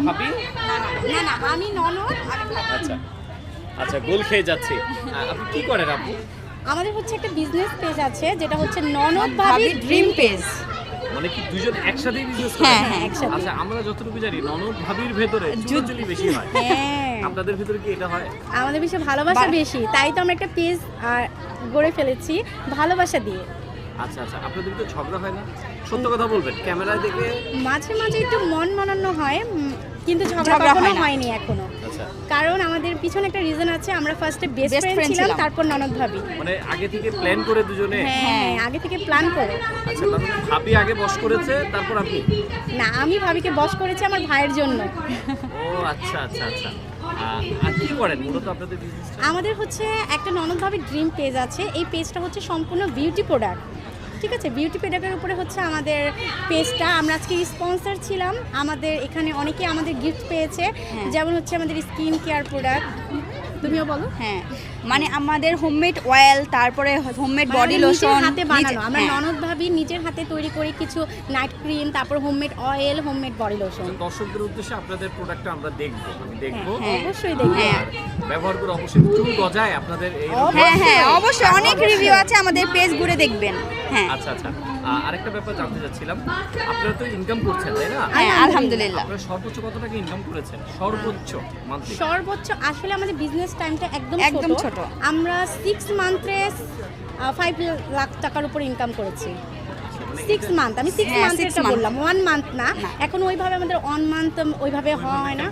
ভাবি? না না আমি ননদ। আচ্ছা আচ্ছা গোল খেয়ে যাচ্ছি। আপনি কি করেন আপু? আমাদের হচ্ছে একটা বিজনেস পেজ আছে যেটা হচ্ছে ননদ ভাবি ড্রিম পেজ মানে কি দুজন একসাথেই বিজনেস হ্যাঁ, হ্যাঁ, একসাথে। আচ্ছা আমরা যতটুকু জানি ননদ ভাবির ভেতরে চুলোচুলি বেশি হয়। হ্যাঁ। আপনাদের ভেতরে কি এটা হয়? আমাদের বেশি ভালোবাসা বেশি তাই তো আমরা একটা পেজ গড়ে ফেলেছি ভালোবাসা দিয়ে। আচ্ছা আচ্ছা আপনাদের তো ঝগড়া হয় না? সত্য কথা বলবেন ক্যামেরায় দেখে মাঝে মাঝে একটু মন মানানো হয় কিন্তু ঝগড়া কখনো হয়নি এখনও। আচ্ছা। কারণ আমাদের পিছনে একটা রিজন আছে আমরা ফার্স্টে বেস্ট ফ্রেন্ড ছিলাম। তারপর ননদ ভাবি। মানে আগে থেকে প্ল্যান করে দুজনে? হ্যাঁ হ্যাঁ আগে থেকে প্ল্যান করে। আচ্ছা ভাবি আগে বস করেছে তারপর আপনি? না আমি ভাবিকে বস করেছি আমার ভাইয়ের জন্য। ও আচ্ছা আচ্ছা আচ্ছা। আর কি করেন? মূলত আপনাদের বিজনেস আমাদের হচ্ছে একটা ননদ ভাবির ড্রিম পেজ আছে এই পেজটা হচ্ছে সম্পূর্ণ বিউটি প্রোডাক্ট ঠিক আছে বিউটি প্রোডাক্টের উপরে হচ্ছে আমাদের পেজটা আমরা আজকে স্পন্সর ছিলাম। আমাদের এখানে অনেকে আমাদের গিফট পেয়েছে। হ্যাঁ। যেমন হচ্ছে আমাদের স্কিন কেয়ার প্রোডাক্ট তুমিও বলো। হ্যাঁ মানে আমাদের হোমমেড অয়েল তারপরে হোমমেড বডি লোশন হাতে বানানো। আমরা ননদ ভাবি নিজের হাতে তৈরি করি কিছু নাইট ক্রিম তারপর homemade oil homemade body lotion দর্শকদের উদ্দেশ্যে আপনাদের প্রোডাক্টটা আমরা দেখব আমি দেখব। হ্যাঁ। অবশ্যই দেখবে। হ্যাঁ। ব্যবহার করে অবশ্যই চুল গজায় আপনাদের এই হ্যাঁ হ্যাঁ অবশ্যই। অনেক রিভিউ আছে আমাদের পেজ ঘুরে দেখবেন। হ্যাঁ। আচ্ছা আচ্ছা। আরেকটা ব্যাপার জানতে চাচ্ছিলাম। আপনারা তো ইনকাম করছেন তাই না? হ্যাঁ আলহামদুলিল্লাহ। আপনারা সর্বোচ্চ কত টাকা ইনকাম করেছেন? সর্বোচ্চ মান্থলি সর্বোচ্চ আসলে আমাদের বিজনেস টাইমটা একদম একদম ছোট। আমরা 6 মান্থে ফাইভ লাখ টাকার উপর ইনকাম করেছি। সিক্স মান্থ আমি সিক্স হ্যাঁ, মান্থ এটা বললাম ওয়ান মান্থ না। না। এখন ওইভাবে আমাদের ওয়ান মান্থ ওইভাবে হয় না।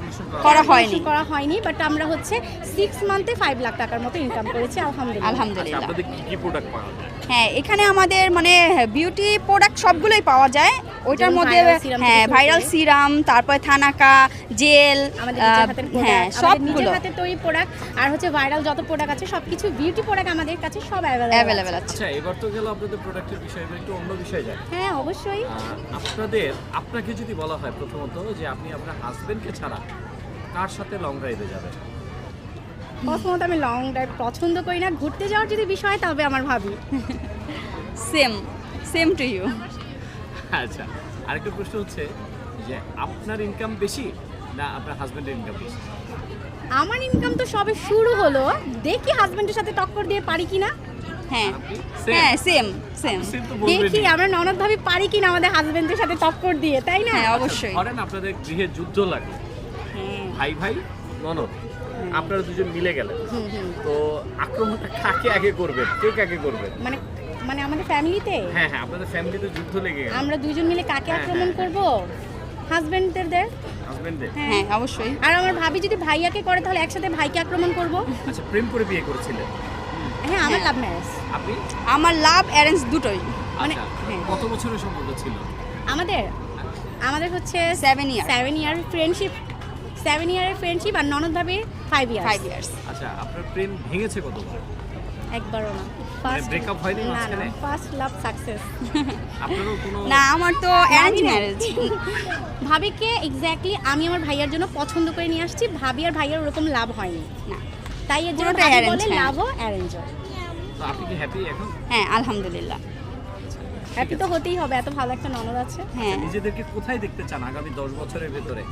করা হয়নি। করা হয়নি বাট আমরা হচ্ছে সিক্স মান্থে ফাইভ লাখ টাকার মতো ইনকাম করেছি আলহামদুলিল্লাহ। আচ্ছা আলহামদুলিল্লাহ আপনাদের কি কি প্রোডাক্ট পাওয়া যায়? হ্যাঁ এখানে আমাদের মানে বিউটি প্রোডাক্ট সবগুলোই পাওয়া যায়। ওইটার মধ্যে হ্যাঁ ভাইরাল সিরাম তারপরে থানাকা জেল আমাদের হ্যাঁ নিজের সবগুলো। হাতের তৈরি প্রোডাক্ট আর হচ্ছে ভাইরাল যত প্রোডাক্ট আছে সবকিছু বিউটি প্রোডাক্ট আমাদের কাছে সব অ্যাভেলেবল অ্যাভেলেবেল আছে। আচ্ছা এবার তো গেল আপনাদের প্রোডাক্টের বিষয়ে একটু অন্য বিষয়ে হ্যাঁ অবশ্যই। আপনাদের আপনাকে যদি বলা হয় প্রথমত যে আপনি আপনার হাজবেন্ডকে ছাড়া কার সাথে লং ড্রাইভে যাবেন? প্রথমত আমি লং ড্রাইভ পছন্দ করি না ঘুরতে যাওয়ার যদি বিষয় তবে আমার ভাবি। সেম সেম টু ইউ আচ্ছা আরেকটা প্রশ্ন হচ্ছে যে আপনার ইনকাম বেশি না আপনার হাজবেন্ডের ইনকাম বেশি? আমার ইনকাম তো সবে শুরু হলো দেখি হাজবেন্ডের সাথে টক্কর দিয়ে পারি কিনা। হ্যাঁ। হ্যাঁ সেম সেম দেখি আমরা ননদ ভাবি পারি কিনা আমাদের হাজবেন্ডের সাথে টক্কর দিয়ে তাই না? হ্যাঁ অবশ্যই। ধরেন আপনাদের গৃহে যুদ্ধ লাগে। হ্যাঁ। ভাই ভাই ননদ আপনারা দুজন মিলে গেলেন। তো আক্রমণটা কাকে আগে করবেন? কে কাকে করবেন? মানে মানে আমাদের ফ্যামিলিতে হ্যাঁ হ্যাঁ আপনাদের ফ্যামিলিতে যুদ্ধ লেগে গেল। আমরা দুজন মিলে কাকে হ্যাঁ, আক্রমণ করব? হাজবেন্ডদের হাজবেন্ডের হ্যাঁ অবশ্যই। আর আমার ভাবি যদি ভাইয়াকে করে তাহলে একসাথে ভাইকে আক্রমণ করব? আচ্ছা প্রেম করে বিয়ে করেছিলেন? হ্যাঁ আমার। লাভ ম্যারেজ আপনি? আমার লাভ অ্যারেঞ্জ দুটোই। মানে আচ্ছা হ্যাঁ। কত বছরের সম্পর্ক ছিল? আমাদের আমাদের হচ্ছে seven year seven year friendship seven ইয়ারের ফ্রেন্ডশিপ আর ননদ ভাবির ফাইভ ইয়ার ফাইভ ইয়ার্স আচ্ছা আপনার প্রেম ভেঙেছে কতবার? একবারও না। মানে break হয়নি না না মাঝখানে? ফার্স্ট লাভ সাকসেস আপনারও কোনো না আমার তো অ্যারেঞ্জ ম্যারেজ ভাবিকে এক্স্যাক্টলি আমি আমার ভাইয়ার জন্য পছন্দ করে নিয়ে আসছি। ভাবি আর ভাইয়ার ওরকম লাভ হয়নি। না। তাই এর জন্য বলে হ্যাঁ। লাভও অ্যারেঞ্জ আপনি কি হ্যাপি এখন? হ্যাঁ আলহামদুলিল্লাহ। হ্যাপি তো হতেই হবে এত ভালো একটা ননদ আছে। হ্যাঁ। নিজেদেরকে কোথায় দেখতে চান আগামী দশ বছরের ভেতরে?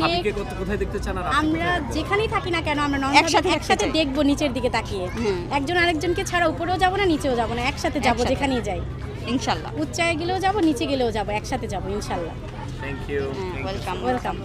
ভাবিকে কত- কোথায় দেখতে চান আর আমরা? যেখানেই থাকি না কেন আমরা ননদ একসাথে একসাথে। দেখব নিচের দিকে তাকিয়ে। একজন আরেকজনকে ছাড়া উপরেও যাব না নিচেও যাব না একসাথে যাব যেখানেই যাই। ইনশাল্লাহ। উচ্চায় গেলেও যাব নিচে গেলেও যাব একসাথে যাব ইনশাল্লাহ। থ্যাংক ইউ হ্যাঁ ওয়েলকাম ওয়েলকাম